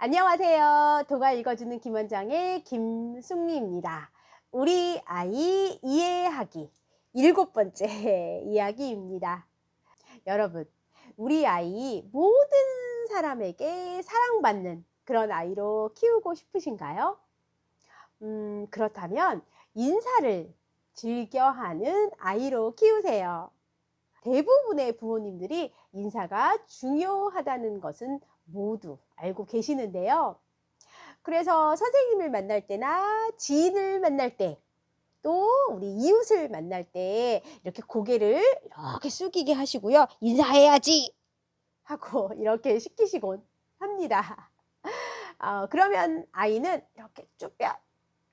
안녕하세요. 도가 읽어주는 김원장의 김숙미입니다. 우리 아이 이해하기 일곱 번째 이야기입니다. 여러분, 우리 아이 모든 사람에게 사랑받는 그런 아이로 키우고 싶으신가요? 음, 그렇다면 인사를 즐겨하는 아이로 키우세요. 대부분의 부모님들이 인사가 중요하다는 것은 모두 알고 계시는데요. 그래서 선생님을 만날 때나 지인을 만날 때, 또 우리 이웃을 만날 때 이렇게 고개를 이렇게 숙이게 하시고요. 인사해야지! 하고 이렇게 시키시곤 합니다. 어, 그러면 아이는 이렇게 쭈뼛,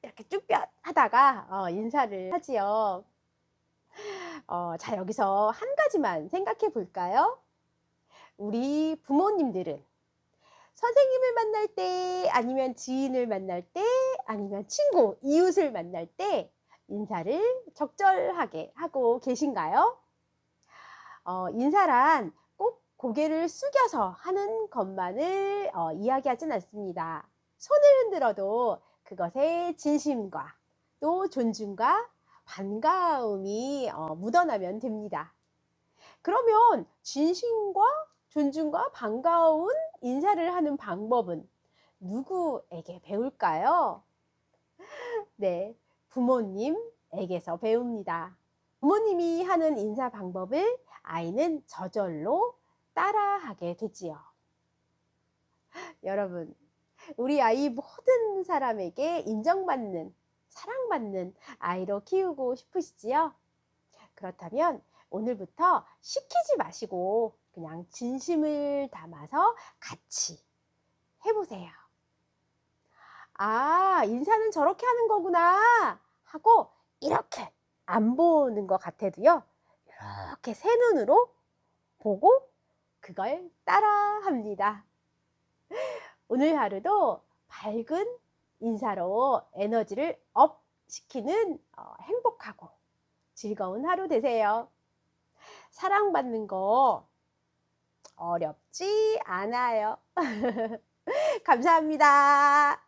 이렇게 쭈뼛 하다가 어, 인사를 하지요. 어, 자, 여기서 한 가지만 생각해 볼까요? 우리 부모님들은 선생님을 만날 때, 아니면 지인을 만날 때, 아니면 친구, 이웃을 만날 때 인사를 적절하게 하고 계신가요? 어, 인사란 꼭 고개를 숙여서 하는 것만을 어, 이야기하진 않습니다. 손을 흔들어도 그것에 진심과 또 존중과 반가움이 어, 묻어나면 됩니다. 그러면 진심과 존중과 반가운 인사를 하는 방법은 누구에게 배울까요? 네, 부모님에게서 배웁니다. 부모님이 하는 인사 방법을 아이는 저절로 따라하게 되지요. 여러분, 우리 아이 모든 사람에게 인정받는, 사랑받는 아이로 키우고 싶으시지요? 그렇다면 오늘부터 시키지 마시고 그냥 진심을 담아서 같이 해보세요. 아, 인사는 저렇게 하는 거구나 하고 이렇게 안 보는 것 같아도요. 이렇게 새 눈으로 보고 그걸 따라 합니다. 오늘 하루도 밝은 인사로 에너지를 업 시키는 어, 행복하고 즐거운 하루 되세요. 사랑받는 거 어렵지 않아요. 감사합니다.